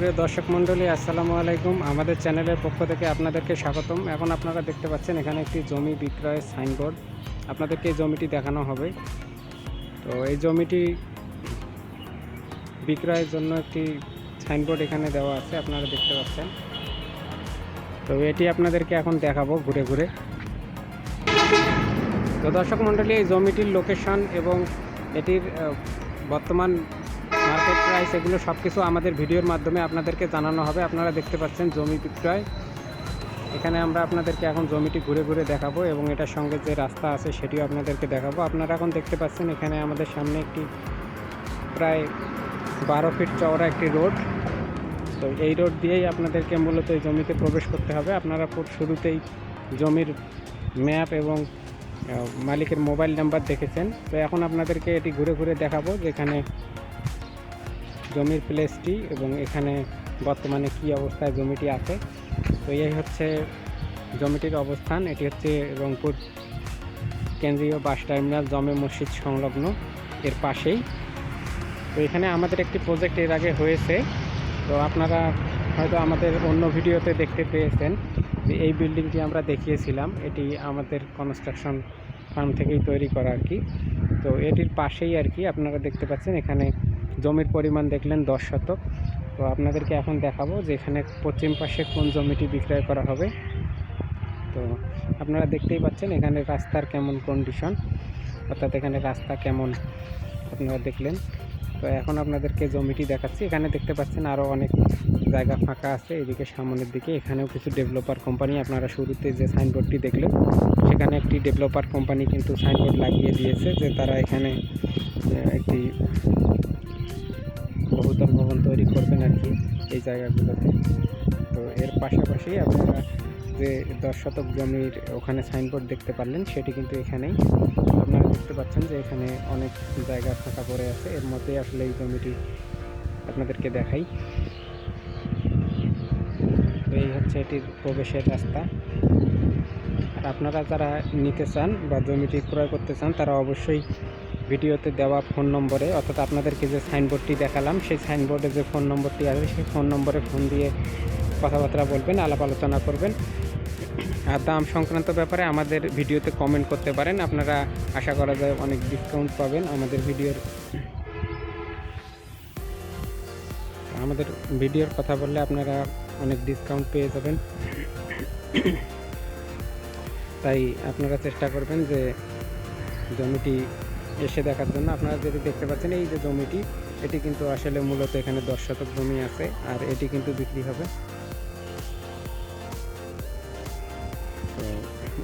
সুপ্রিয় দর্শক মণ্ডলী, আসসালামু আলাইকুম। আমাদের চ্যানেলের পক্ষ থেকে আপনাদেরকে স্বাগতম। এখন আপনারা দেখতে পাচ্ছেন, এখানে একটি জমি বিক্রয়ের সাইনবোর্ড। আপনাদেরকে এই জমিটি দেখানো হবে। তো এই জমিটি বিক্রয়ের জন্য একটি সাইনবোর্ড এখানে দেওয়া আছে, আপনারা দেখতে পাচ্ছেন। তো এটি আপনাদেরকে এখন দেখাবো ঘুরে ঘুরে। তো দর্শক মণ্ডলী, এই জমিটির লোকেশন এবং এটির বর্তমান মার্কেট প্রাইস এগুলো সব কিছু আমাদের ভিডিওর মাধ্যমে আপনাদেরকে জানানো হবে। আপনারা দেখতে পাচ্ছেন জমি বিক্রয়। এখানে আমরা আপনাদেরকে এখন জমিটি ঘুরে ঘুরে দেখাবো এবং এটার সঙ্গে যে রাস্তা আছে সেটিও আপনাদেরকে দেখাবো। আপনারা এখন দেখতে পাচ্ছেন এখানে আমাদের সামনে একটি প্রায় বারো ফিট চওড়া একটি রোড। তো এই রোড দিয়েই আপনাদেরকে মূলত এই জমিতে প্রবেশ করতে হবে। আপনারা খুব শুরুতেই জমির ম্যাপ এবং মালিকের মোবাইল নাম্বার দেখেছেন। তো এখন আপনাদেরকে এটি ঘুরে ঘুরে দেখাবো যেখানে জমির প্লেসটি এবং এখানে বর্তমানে কি অবস্থায় জমিটি আছে। তো এই হচ্ছে জমিটির অবস্থান। এটি হচ্ছে রংপুর কেন্দ্রীয় বাস টার্মিনাল জমে মসজিদ সংলগ্ন এর পাশেই। তো এখানে আমাদের একটি প্রজেক্ট এর আগে হয়েছে। তো আপনারা হয়তো আমাদের অন্য ভিডিওতে দেখতে পেয়েছেন যে এই বিল্ডিংটি আমরা দেখিয়েছিলাম। এটি আমাদের কনস্ট্রাকশন ফার্ম থেকেই তৈরি করা আর কি। তো এটির পাশেই আর কি আপনারা দেখতে পাচ্ছেন এখানে জমির পরিমাণ দেখলেন দশ শতক। তো আপনাদেরকে এখন দেখাবো যে এখানে পশ্চিম পাশে কোন জমিটি বিক্রয় করা হবে। তো আপনারা দেখতেই পাচ্ছেন এখানে রাস্তার কেমন কন্ডিশন অর্থাৎ এখানে রাস্তা কেমন আপনারা দেখলেন। তো এখন আপনাদেরকে জমিটি দেখাচ্ছি। এখানে দেখতে পাচ্ছেন আরও অনেক জায়গা ফাঁকা আছে এদিকে সামনের দিকে। এখানেও কিছু ডেভেলপার কোম্পানি আপনারা শুরুতে যে সাইনবোর্ডটি দেখলেন, সেখানে একটি ডেভেলপার কোম্পানি কিন্তু সাইনবোর্ড লাগিয়ে দিয়েছে যে তারা এখানে একটি বহুতল ভবন তৈরি করবেন আর কি এই জায়গাগুলোতে। তো এর পাশাপাশি আপনারা যে দশ শতক জমির ওখানে সাইনবোর্ড দেখতে পারলেন, সেটি কিন্তু এখানেই। আপনারা দেখতে পাচ্ছেন যে এখানে অনেক জায়গা ফাঁকা পড়ে আছে। এর মধ্যেই আসলে এই জমিটি আপনাদেরকে দেখাই। তো এই হচ্ছে এটির প্রবেশের রাস্তা। আর আপনারা যারা নিতে চান বা জমিটি ক্রয় করতে চান, তারা অবশ্যই ভিডিওতে দেওয়া ফোন নম্বরে, অর্থাৎ আপনাদেরকে যে সাইনবোর্ডটি দেখালাম, সেই সাইনবোর্ডে যে ফোন নম্বরটি আছে সেই ফোন নম্বরে ফোন দিয়ে কথাবার্তা বলবেন, আলাপ আলোচনা করবেন। আর দাম সংক্রান্ত ব্যাপারে আমাদের ভিডিওতে কমেন্ট করতে পারেন। আপনারা আশা করা যায় অনেক ডিসকাউন্ট পাবেন আমাদের ভিডিওর। আমাদের ভিডিওর কথা বললে আপনারা অনেক ডিসকাউন্ট পেয়ে যাবেন। তাই আপনারা চেষ্টা করবেন যে জমিটি এসে দেখার জন্য আপনারা যদি দেখতে পাচ্ছেন, এই যে জমিটি, এটি কিন্তু আসলে মূলত এখানে দশ শতক জমি আছে, আর এটি কিন্তু বিক্রি হবে।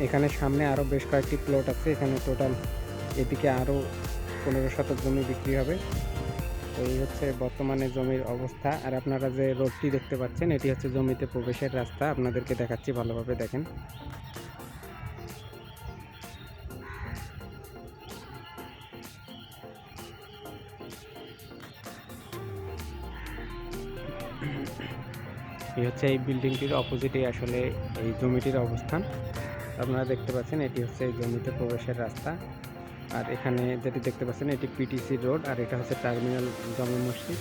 এখানে সামনে আরও বেশ কয়েকটি প্লট আছে, এখানে টোটাল এদিকে আরও পনেরো শতক জমি বিক্রি হবে। তো এই হচ্ছে বর্তমানে জমির অবস্থা, আর আপনারা যে রোডটি দেখতে পাচ্ছেন, এটি হচ্ছে জমিতে প্রবেশের রাস্তা, আপনাদেরকে দেখাচ্ছি ভালোভাবে দেখেন। এই হচ্ছে এই বিল্ডিংটির অপোজিটে আসলে এই জমিটির অবস্থান। আপনারা দেখতে পাচ্ছেন এটি হচ্ছে এই জমিতে প্রবেশের রাস্তা। আর এখানে যেটি দেখতে পাচ্ছেন এটি পিটিসি রোড আর এটা হচ্ছে টার্মিনাল জমে মসজিদ।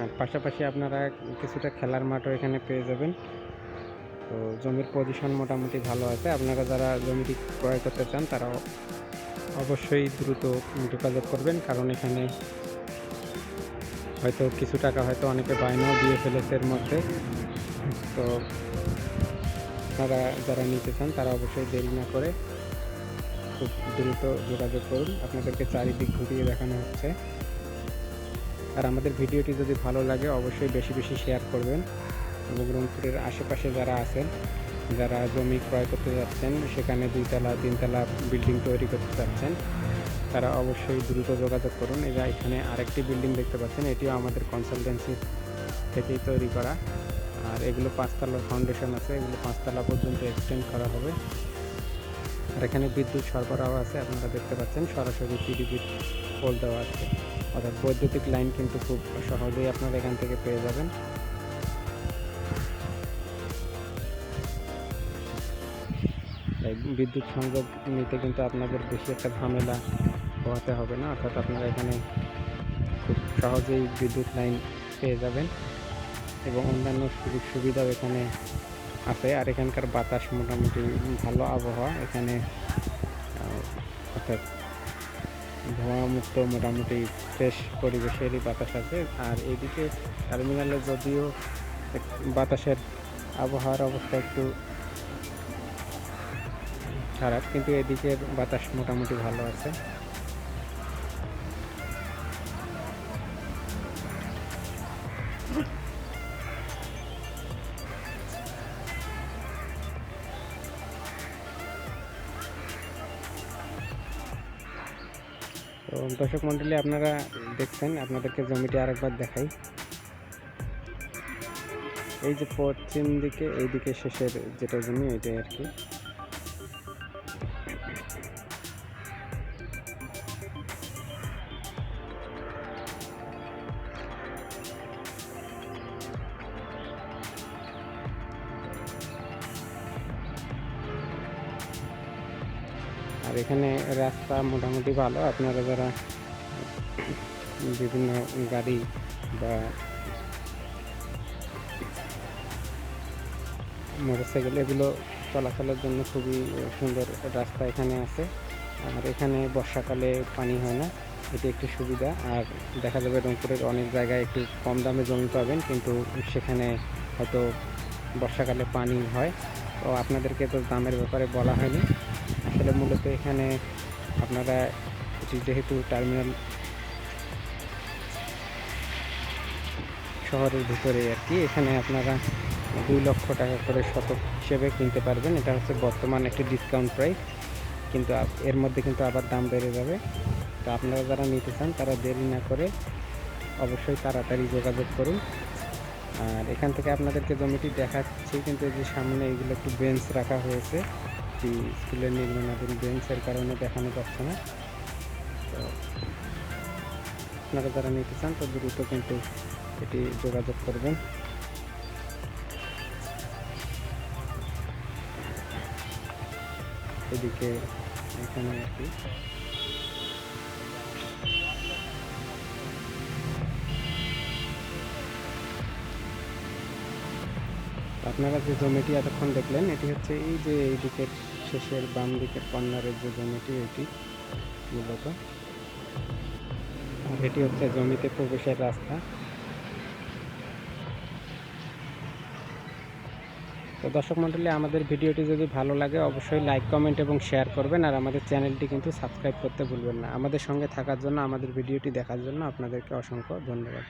আর পাশাপাশি আপনারা কিছুটা খেলার মাঠও এখানে পেয়ে যাবেন। তো জমির পজিশন মোটামুটি ভালো আছে। আপনারা যারা জমিটি ক্রয় করতে চান তারা অবশ্যই দ্রুত যোগাযোগ করবেন, কারণ এখানে হয়তো কিছু টাকা হয়তো অনেকে বায়নাও দিয়ে ফেলেছে এর মধ্যে। তো আপনারা যারা নিতে চান, তারা অবশ্যই দেরি না করে খুব দ্রুত যোগাযোগ করুন। আপনাদেরকে চারিদিক ঘুরিয়ে দেখানো হচ্ছে। আর আমাদের ভিডিওটি যদি ভালো লাগে, অবশ্যই বেশি বেশি শেয়ার করবেন এবং রংপুরের আশেপাশে যারা আছেন যারা জমি ক্রয় করতে যাচ্ছেন, সেখানে দুইতলা, তিনতলা বিল্ডিং তৈরি করতে চাচ্ছেন তারা অবশ্যই দ্রুত যোগাযোগ করুন। এরা এখানে আরেকটি বিল্ডিং দেখতে পাচ্ছেন, এটিও আমাদের কনসালটেন্সি থেকেই তৈরি করা। আর এগুলো পাঁচতলার ফাউন্ডেশন আছে, এগুলো পাঁচতলা পর্যন্ত এক্সটেন্ড করা হবে। আর এখানে বিদ্যুৎ সরবরাহ আছে, আপনারা দেখতে পাচ্ছেন, সরাসরি পিডিপির পোল দেওয়া আছে। অর্থাৎ বৈদ্যুতিক লাইন কিন্তু খুব সহজেই আপনারা এখান থেকে পেয়ে যাবেন। বিদ্যুৎ সংযোগ নিতে কিন্তু আপনাদের বেশি একটা ঝামেলা পোহাতে হবে না, অর্থাৎ আপনারা এখানে খুব সহজেই বিদ্যুৎ লাইন পেয়ে যাবেন এবং অন্যান্য সুযোগ সুবিধাও এখানে আছে। আর এখানকার বাতাস মোটামুটি ভালো আবহাওয়া, এখানে অর্থাৎ ধোঁয়া মুক্ত মোটামুটি ফ্রেশ পরিবেশেরই বাতাস আছে। আর এদিকে টার্মিনালে যদিও বাতাসের আবহাওয়ার অবস্থা একটু খারাপ, কিন্তু এদিকের বাতাস মোটামুটি ভালো আছে। তো দর্শক মণ্ডলী, আপনারা দেখছেন, আপনাদেরকে জমিটি আরেকবার দেখাই। এই যে পশ্চিম দিকে এই দিকে শেষের যেটা জমি এটাই আর কি। এখানে রাস্তা মোটামুটি ভালো। আপনারা যারা বিভিন্ন গাড়ি বা মোটরসাইকেল, এগুলো চলাচলের জন্য খুবই সুন্দর রাস্তা এখানে আছে। আর এখানে বর্ষাকালে পানি হয় না, এটি একটি সুবিধা। আর দেখা যাবে রংপুরের অনেক জায়গায় একটু কম দামে জমি পাবেন, কিন্তু সেখানে হয়তো বর্ষাকালে পানি হয়। তো আপনাদেরকে তো দামের ব্যাপারে বলা হয়নি। আসলে মূলত এখানে আপনারা যেহেতু টার্মিনাল শহরের ভিতরে আর কি, এখানে আপনারা দুই লক্ষ টাকা করে শতক হিসেবে কিনতে পারবেন। এটা হচ্ছে বর্তমান একটি ডিসকাউন্ট প্রাইস কিন্তু এর মধ্যে কিন্তু আবার দাম বেড়ে যাবে। তো আপনারা যারা নিতে চান, তারা দেরি না করে অবশ্যই তাড়াতাড়ি যোগাযোগ করুন। আর এখান থেকে আপনাদেরকে জমিটি দেখাচ্ছি, কিন্তু যে সামনে এগুলো একটু বেঞ্চ রাখা হয়েছে। একটি স্কুলের নির্মাণাধীন বেঞ্চের কারণে দেখানো যাচ্ছে না। তো আপনারা যারা নিতে চান, তো দ্রুত কিন্তু এটি যোগাযোগ করবেন। এদিকে এখানে আর আপনারা যে জমিটি এতক্ষণ দেখলেন, এটি হচ্ছে এই যে এই দিকের শেষের বাম দিকের কর্নারের যে জমিটি, এটি মূলত। আর এটি হচ্ছে জমিতে প্রবেশের রাস্তা। তো দর্শক মণ্ডলী আমাদের ভিডিওটি যদি ভালো লাগে, অবশ্যই লাইক, কমেন্ট এবং শেয়ার করবেন। আর আমাদের চ্যানেলটি কিন্তু সাবস্ক্রাইব করতে ভুলবেন না। আমাদের সঙ্গে থাকার জন্য, আমাদের ভিডিওটি দেখার জন্য আপনাদেরকে অসংখ্য ধন্যবাদ।